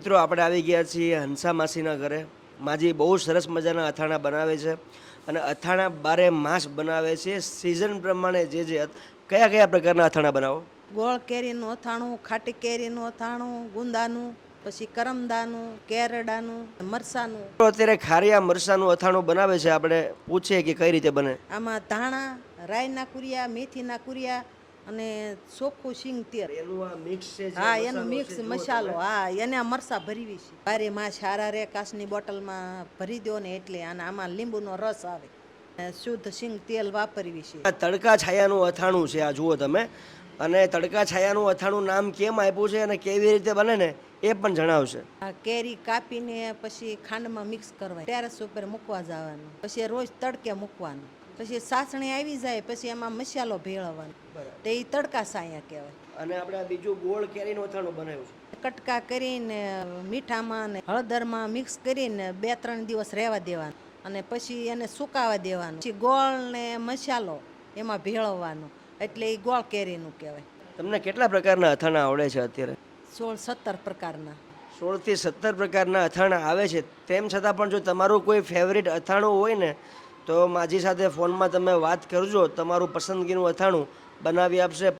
મિત્રો આપણે આવી ગયા છીએ હંસા માસીના ઘરે. માજી બહુ સરસ મજાના અથાણા બનાવે છે અને અથાણા બારે માસ બનાવે છે. સિઝન પ્રમાણે જે જે કયા કયા પ્રકારના અથાણા બનાવો? ગોળ કેરીનું અથાણું ખાટી કેરીનું અથાણું ગુંદાનું પછી કરમદાનું કેરડાનું મરસાનું. અત્યારે ખારિયા મરસાનું અથાણું બનાવે છે. આપણે પૂછીએ કે કઈ રીતે બને? આમાં ધાણા રાઈના કુરિયા મેથીના કુરિયા અને ચોખ્ખું સિંગ તેલ. મિક્સ હા એનું મિક્સ મસાલો. હા એને આ મરસા ભરવી છે. બારે માં સારા રે કાચની બોટલમાં ભરી દો ને એટલે અને આમાં લીંબુનો રસ આવે. શુદ્ધ સિંગ તેલ વાપરવી છે. આ તડકા છાયાનું અથાણું છે આ જુઓ તમે. અને તડકા છાયાનું અથાણું નામ કેમ આપ્યું છે અને કેવી રીતે બને ને એ પણ જણાવશે. આ કેરી કાપીને પછી ખાંડમાં મિક્સ કરવા ટેરેસ ઉપર મૂકવા જવાનું. પછી રોજ તડકે મૂકવાનું. પછી સાસણી આવી જાય પછી એમાં મસાલો ભેળવવાનો. તે એ તડકા સાયા કહેવાય. અને આપણે આ બીજું ગોળ કેરીનું અથાણું બનાવ્યું છે. કટકા કરીને મીઠામાં ને હળદરમાં મિક્સ કરીને બે ત્રણ દિવસ રહેવા દેવાનું. અને પછી એને સુકાવા દેવાનું. પછી ગોળ ને મસાલો એમાં ભેળવવાનો. એટલે એ ગોળ કેરીનું કહેવાય. તમને કેટલા પ્રકારના અથાણા આવડે છે અત્યારે? સોળ સત્તર પ્રકારના. સોળથી સત્તર પ્રકારના અથાણા આવે છે. તેમ છતાં પણ જો તમારું કોઈ ફેવરિટ અથાણું હોય ને તો માજી સાથે ફોનમાં તમે વાત કરજો તમારું પસંદગીનું અથાણું બનાવી આપશે.